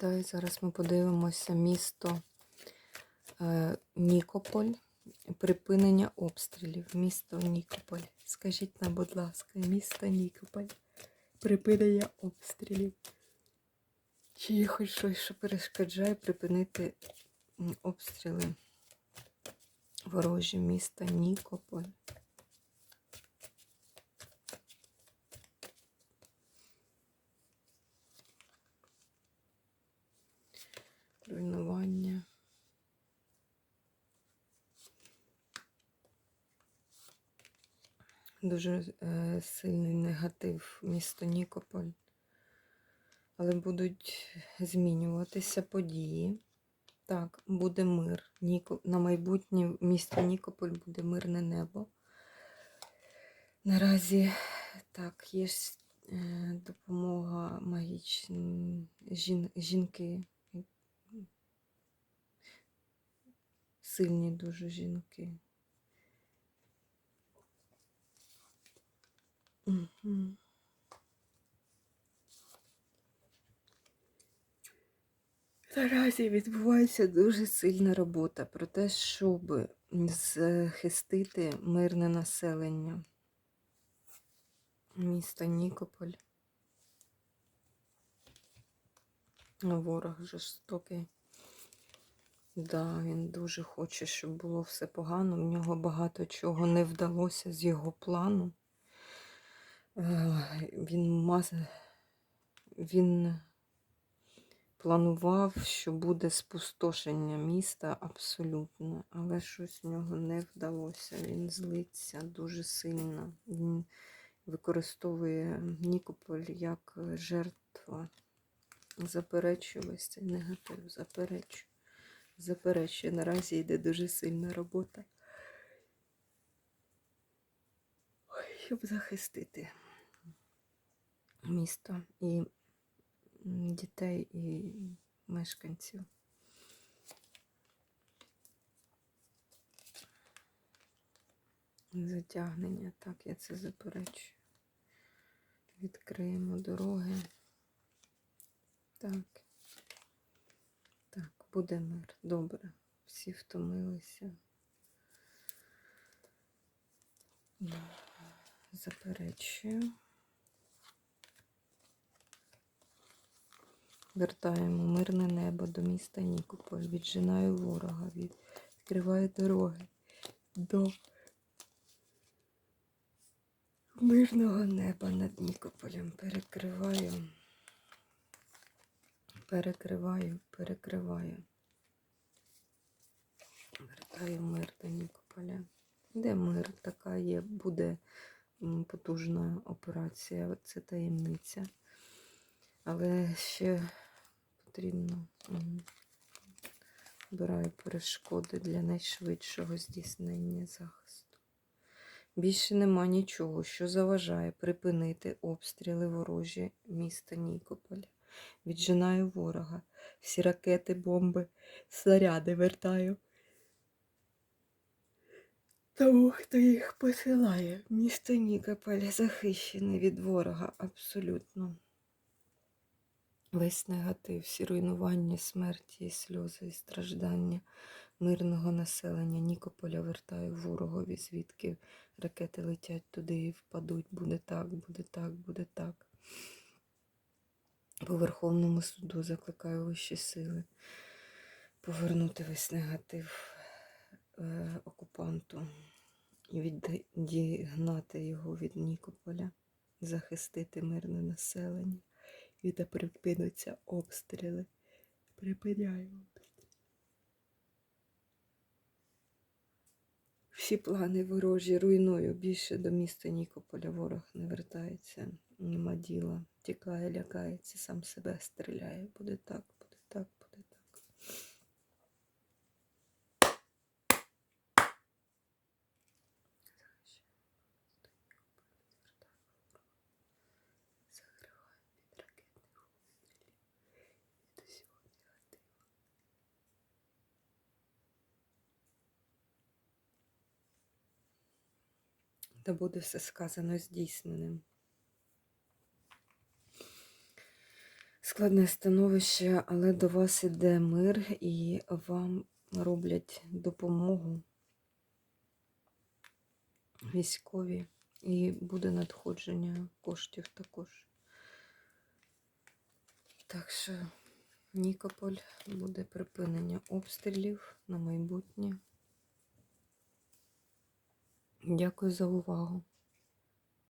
Вітаю! Зараз ми подивимося місто е, Нікополь. Припинення обстрілів. Місто Нікополь. Скажіть нам, будь ласка, місто Нікополь. Припинення обстрілів. Чи є хоч щось, що перешкоджає припинити обстріли ворожі міста Нікополь? Руйнування. Дуже е, сильний негатив місто Нікополь. Але будуть змінюватися події. Так, буде мир. Ніко... На майбутнє в місті Нікополь буде мирне небо. Наразі так, є е, допомога магічна жін... жінки. Сильні дуже жінки. Мгм. Наразі відбувається дуже сильна робота про те, щоб захистити мирне населення міста Нікополь. Ворог жорстокий. Да, він дуже хоче, щоб було все погано. В нього багато чого не вдалося з його плану. Е, Він маз... він планував, що буде спустошення міста абсолютно, але щось в нього не вдалося. Він злиться дуже сильно. Він використовує Нікополь як жертва. Цей негатив, заперечую. Заперечую. Наразі йде дуже сильна робота. Щоб захистити місто і дітей і мешканців. Затягнення, так, я це заперечую. Відкриємо дороги. Так. Буде мир. Добре. Всі втомилися. Заперечую. Вертаємо мирне небо до міста Нікополь. Віджинаю ворога. Відкриваю дороги до мирного неба над Нікополем. Перекриваю. Перекриваю, перекриваю. Вертаю мир до Нікополя. Де мир? Така є, буде потужна операція. Це таємниця. Але ще потрібно обираю перешкоди для найшвидшого здійснення захисту. Більше нема нічого, що заважає припинити обстріли ворожі міста Нікополя. Віджинаю ворога. Всі ракети, бомби, снаряди вертаю. Тому, хто їх посилає, місто Нікополь захищене від ворога абсолютно. Весь негатив, всі руйнування, смерті, сльози і страждання мирного населення Нікополя вертаю ворогові, звідки ракети летять туди і впадуть. Буде так, буде так, буде так. По Верховному суду закликаю вищі сили повернути весь негатив е, окупанту і відігнати його від Нікополя, захистити мирне населення. І да припинуться обстріли. Припиняю обстріли. Всі плани ворожі руйную. Більше до міста Нікополя ворог не вертається. Нема діла. Тікає, лякається, сам себе стріляє. Буде так, буде так, буде так. Закриваю від ракетних обстрілів. Від усього негативу. Та буде все сказано здійсненим. складне становище, але до вас іде мир і вам роблять допомогу військові, і буде надходження коштів також. Так що Нікополь буде припинення обстрілів на майбутнє. Дякую за увагу.